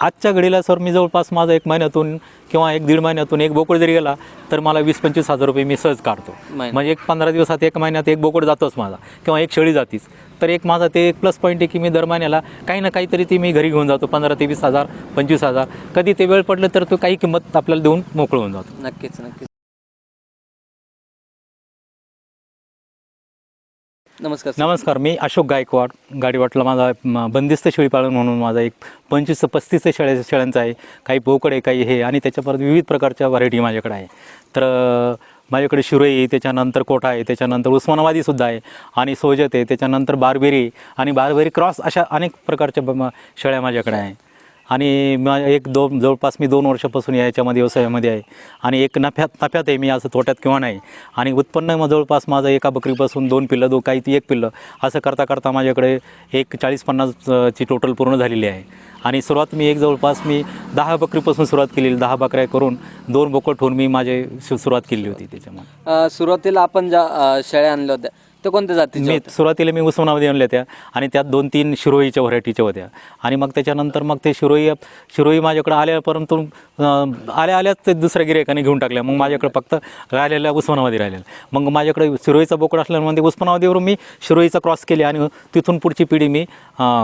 आजच्या घडीला सर मी जवळपास माझा एक महिन्यातून किंवा एक दीड महिन्यातून एक बोकड जरी गेला तर मला वीस पंचवीस हजार रुपये मी सहज काढतो. म्हणजे एक पंधरा दिवसात एक महिन्यात एक बोकड जातोच माझा किंवा एक शेळी जातीच. तर एक माझा ते एक प्लस पॉईंट आहे की मी दर महिन्याला काही ना काहीतरी ती मी घरी घेऊन जातो पंधरा ते वीस हजार पंचवीस हजार. कधी ते वेळ पडलं तर तो काही किंमत आपल्याला देऊन मोकळं होऊन जातो. नक्कीच नक्कीच. नमस्कार नमस्कार मी अशोक गायकवाड गाडीवाटला माझा बंदिस्त शेळीपालन म्हणून माझा एक पंचवीस पस्तीस ते शेळ्या शेळ्यांचा आहे. काही बोकड आहे काही हे आणि त्याच्यापर्यंत विविध प्रकारच्या व्हरायटी माझ्याकडे आहे. तर माझ्याकडे शिरोई त्याच्यानंतर कोठा आहे त्याच्यानंतर उस्मानाबादीसुद्धा आहे आणि सोजत आहे त्याच्यानंतर बारबेरी आणि बारबेरी क्रॉस अशा अनेक प्रकारच्या शेळ्या माझ्याकडे आहे. आणि मा एक दोन जवळपास मी दोन वर्षापासून याच्यामध्ये व्यवसायामध्ये आहे. आणि एक नफ्यात नफ्यात आहे मी असं तोट्यात किंवा नाही. आणि उत्पन्न मग जवळपास माझं एका बकरीपासून दोन पिल्लं दो काही ती एक पिल्लं असं करता करता माझ्याकडे एक चाळीस पन्नासची टोटल पूर्ण झालेली आहे. आणि सुरुवात मी एक जवळपास मी दहा बकरीपासून सुरुवात केलेली दहा बकऱ्या करून दोन बोकड ठेवून मी माझे सुरुवात केली होती त्याच्यामध्ये. सुरुवातीला आपण ज्या शेळ्या आणल्या होत्या त्या कोणत्या जातीच्या मी होत्या? सुरुवातीला मी उस्मानामध्ये आणल्या त्या आणि त्यात दोन तीन शिरोईच्या व्हरायटीच्या होत्या. आणि मग त्याच्यानंतर मग ते शिरोई शिरोई माझ्याकडे आल्यापर्यंत अं, आल्या आल्याच ते दुसऱ्या गिरायकाने घेऊन टाकल्या. मग माझ्याकडे फक्त राहिलेल्या उस्मानामध्ये राहिलेल्या मग माझ्याकडे शिरोईचा बोकड असल्यामुळे उस्मानाबादीवरून मी शिरोईचा क्रॉस केली आणि तिथून पुढची पिढी मी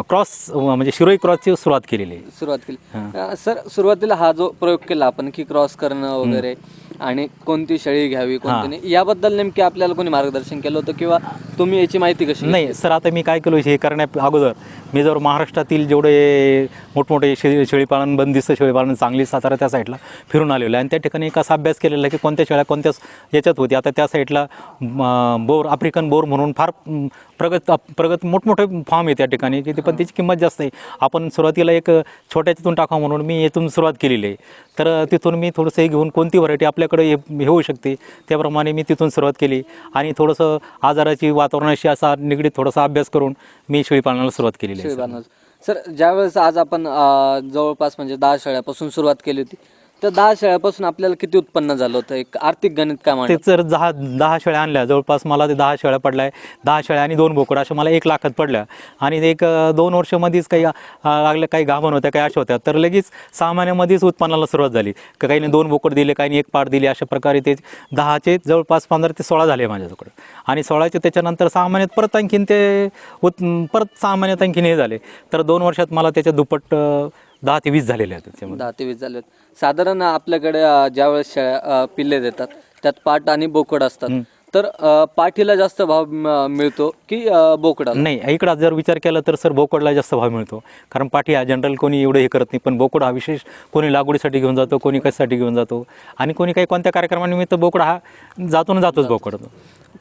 क्रॉस म्हणजे शिरोई क्रॉसची सुरुवात केलेली. आहे सुरुवात केली. अ, सर सुरुवातीला हा जो प्रयोग केला आपण की क्रॉस करणं वगैरे आणि कोणती शेळी घ्यावी कोणती नाही याबद्दल नेमके आपल्याला कोणी मार्गदर्शन केलं होतं किंवा तुम्ही याची माहिती कशी नाही सर आता मी काय केलो हे करण्या अगोदर मी जर महाराष्ट्रातील जेवढे मोठमोठे शे शेळीपालन बंदिस्त शेळीपालन चांगली सातारा त्या साईडला फिरून आलेलो आहे. आणि त्या ठिकाणी एक असा अभ्यास केलेला आहे की कोणत्या शेळ्या कोणत्या याच्यात होती. आता त्या साईडला बोर आफ्रिकन बोर म्हणून फार प्रगत प्रगत मोठमोठे फार्म आहे त्या ठिकाणी की पण त्याची किंमत जास्त आहे. आपण सुरुवातीला एक छोट्याच्यातून टाकावं म्हणून मी येथून सुरुवात केलेली आहे. तर तिथून मी थोडंसं हे घेऊन कोणती व्हरायटी आपल्याकडे हे होऊ शकते त्याप्रमाणे मी तिथून सुरुवात केली. आणि थोडंसं आजाराची वा वातावरणाशी असा निगडीत थोडासा अभ्यास करून मी शेळीपालनाला सुरुवात केलेली आहे सर. ज्यावेळेस आज आपण अ, जवळपास म्हणजे दहा शेळ्यापासून सुरुवात केली होती तर दहा शेळ्यापासून आपल्याला किती उत्पन्न झालं होतं? एक आर्थिक गणित काय ते जर दहा दहा शेळ्या आणल्या. जवळपास मला ते दहा शेळ्या पडल्या. आहे दहा शेळ्या आणि दोन बोकड अशा मला एक लाखात पडल्या. आणि एक अं, दोन वर्षामध्येच काही अं, लागल्या काही गाभण होत्या काही अशा होत्या. तर लगेच सामान्यामध्येच उत्पन्नाला सुरुवात झाली. का काहीने दोन बोकड दिले काहीने एक पाट दिली अशा प्रकारे ते दहाचे जवळपास पंधरा ते सोळा झाले माझ्याकडे आणि सोळाचे त्याच्यानंतर सामान्यात परत आणखीन ते उत परत सामान्यात आणखीन हे झाले. तर दोन वर्षात मला त्याच्या दुप्पट अं, दहा ते वीस झालेले आहेत त्याच्यामध्ये. दहा ते वीस झाले. साधारण आपल्याकडे अ, ज्यावेळेस शेळ्या अ, पिल्ले देतात त्यात पाट आणि बोकड असतात. तर पाठीला जास्त भाव मिळतो की अ, बोकडाला? नाही इकडं जर विचार केला तर सर बोकडला जास्त भाव मिळतो. कारण पाठी हा जनरल कोणी एवढं हे करत नाही पण बोकड हा विशेष कोणी लागवडीसाठी घेऊन जातो कोणी कशासाठी घेऊन जातो आणि कोणी काही कोणत्या कार्यक्रमानिमित्त बोकड हा जातो ना जातोच बोकड.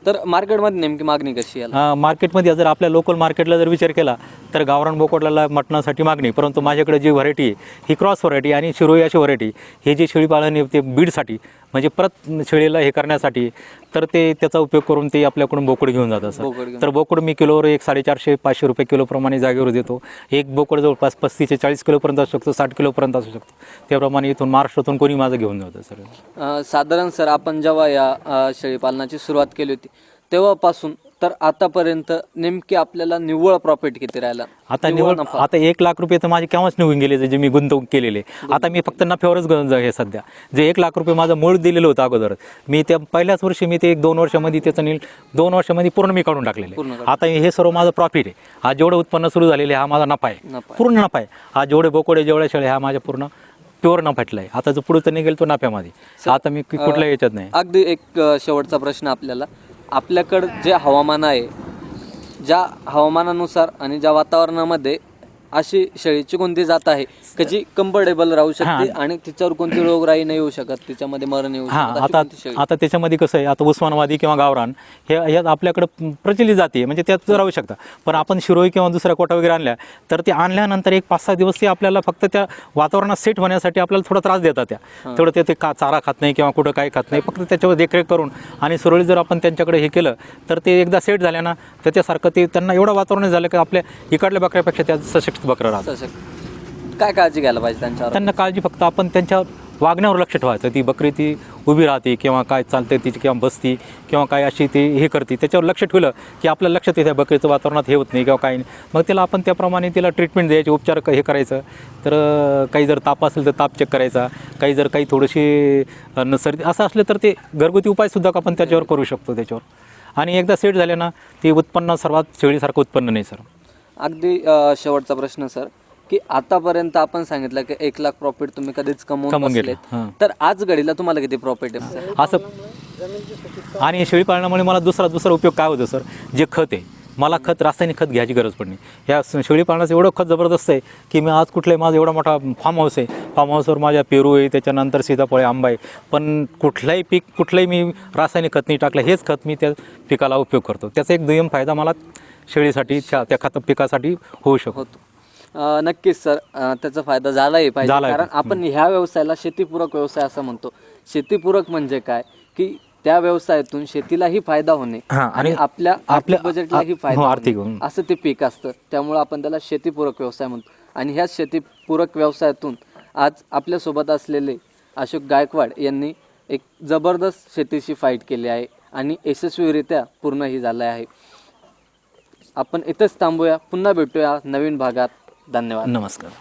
तर मार्केटमध्ये नेमकी मागणी कशी आहे? मार्केटमध्ये जर आपल्या लोकल मार्केटला जर विचार केला तर गावरान बोकडला मटणासाठी मागणी परंतु माझ्याकडे जी व्हरायटी आहे ही क्रॉस व्हरायटी आणि शिरोई अशी व्हरायटी हे जे शेळीपालन आहे ते बीडसाठी म्हणजे परत शेळीला हे करण्यासाठी तर ते त्याचा उपयोग करून ते आपल्याकडून बोकड घेऊन जातात सर. तर बोकड मी किलोवर एक साडेचारशे पाचशे रुपये किलोप्रमाणे जागेवर देतो. एक बोकड जवळपास पस्तीस ते चाळीस किलोपर्यंत असू शकतो साठ किलोपर्यंत असू शकतो. त्याप्रमाणे इथून महाराष्ट्रातून कोणी माझं घेऊन जातं सर. साधारण सर आपण जेव्हा या शेळीपालनाची सुरुवात केली होती तेव्हापासून तर आतापर्यंत नेमकी आपल्याला निव्वळ प्रॉफिट किती राहिला? आता निवड नफा. आता एक लाख रुपये तर माझे केव्हाच निघून गेले जे मी गुंतवणूक केलेले. आता मी फक्त नफ्यावरच गंज आहे सध्या. जे एक लाख रुपये माझं मूळ दिलेलं होतं अगोदर मी त्या पहिल्याच वर्षी मी ते एक दोन वर्षामध्ये त्याचं नील दोन वर्षामध्ये पूर्ण मी काढून टाकलेलं. पूर्ण आहे काढून. आता हे सर्व माझं प्रॉफिट आहे. हा जेवढं उत्पन्न सुरू झालेलं आहे हा माझा नफा आहे. नफा आहे. पूर्ण नफा आहे. हा जेवढे बोकोडे जेवढ्या शेळे हा माझ्या पूर्ण प्युअर नफाटला आहे. आता जो पुढे तर निघेल तो नफ्यामध्ये. आता मी कुठल्या याच्यात नाही. अगदी एक अ, शेवटचा प्रश्न आपल्याला. आपल्याकडं जे हवामान आहे ज्या हवामानानुसार आणि ज्या वातावरणामध्ये अशी शेळीची कोणती जात आहे. की जी कम्फर्टेबल राहू शकते आणि तिच्यावर कोणती रोगराई नाही येऊ शकत. तिच्यामध्ये मरण येऊ हां शकत अशी आता कोणती शेळी? आता त्याच्यामध्ये कसं आहे आता उस्मानाबादी किंवा गावरान हे आपल्याकडं प्रचलित जाती आहे म्हणजे त्यात राहू शकतात. पण आपण शिरोई किंवा दुसऱ्या कोटा वगैरे आणल्या तर ते आणल्यानंतर एक पाच सहा दिवस ते आपल्याला फक्त त्या वातावरणात सेट होण्यासाठी आपल्याला थोडा त्रास देतात त्या. तेवढं ते ते का चारा खात नाही किंवा कुठं काय खात नाही फक्त त्याच्यावर देखरेख करून आणि सुरळीत जर आपण त्यांच्याकडे हे केलं तर ते एकदा सेट झाल्या ना त्याच्यासारखं ते त्यांना एवढं वातावरण झालं की आपल्या इकडल्या बकऱ्यापेक्षा त्या सशक्त बकऱ्या राहतात. तसं काय काळजी घ्यायला पाहिजे त्यांच्यावर? त्यांना काळजी फक्त आपण त्यांच्या वागण्यावर लक्ष ठेवायचं. ती बकरी ती उभी राहते किंवा काय चालते तिची किंवा बसती किंवा काय अशी ती हे करते. त्याच्यावर लक्ष ठेवलं की आपल्या लक्षात येते बकरीचं वातावरणात हे होत नाही किंवा काही नाही. मग त्याला आपण त्याप्रमाणे तिला ट्रीटमेंट द्यायची उपचार क- हे करायचं. तर अं, काही जर ताप असेल तर ताप चेक करायचा. काही जर काही थोडीशी अं, सर्दी असं असलं तर ते घरगुती उपायसुद्धा आपण त्याच्यावर करू शकतो त्याच्यावर. आणि एकदा सेट झाले ना ते उत्पन्न सर्वात शेळीसारखं उत्पन्न नाही सर. अगदी अ, शेवटचा प्रश्न सर की आतापर्यंत आपण सांगितलं की एक लाख प्रॉफिट तुम्ही कधीच कमवून कमवून घेतलं, बसलेत. हां. तर आज घडीला तुम्हाला किती प्रॉफिट आहे सर? असं आणि शेळी पाळण्यामुळे मला दुसरा दुसरा उपयोग काय होतो सर? जे खत आहे मला खत रासायनिक खत घ्यायची गरज पडली. या स- शेळी पाळण्याचं एवढं खत जबरदस्त आहे की मी आज कुठलाही माझा एवढा मोठा फार्म हाऊस आहे. फार्म हाऊसवर माझ्या पेरू आहे त्याच्यानंतर सीताफळे आंबा आहे. पण कुठलाही पीक कुठलंही मी रासायनिक खत नाही टाकलं हेच खत मी त्या पिकाला उपयोग करतो. त्याचा एक दुय्यम फायदा मला शेळीसाठी त्या त्या खत पिकासाठी होऊ शकतो. होतो. अ, नक्कीच सर. अ, त्याचा फायदा झालाही पाहिजे. झालाय. कारण आपण ह्या व्यवसायाला शेतीपूरक व्यवसाय असं म्हणतो. शेतीपूरक म्हणजे काय? की त्या व्यवसायातून शेतीलाही फायदा होणे हां, आणि आणि आपल्या आपल्या- आपल्या बजेटलाही आ- फायदा हो, आर्थिक होणे. असं ते पीक असतं. त्यामुळे आपण त्याला शेतीपूरक व्यवसाय म्हणतो. आणि ह्या शेतीपूरक व्यवसायातून आज आपल्यासोबत असलेले अशोक गायकवाड यांनी एक जबरदस्त शेतीशी फाईट केली आहे आणि यशस्वीरित्या पूर्णही झालं आहे. आपण इथंच थांबूया. पुन्हा भेटूया नवीन भागात. धन्यवाद. नमस्कार.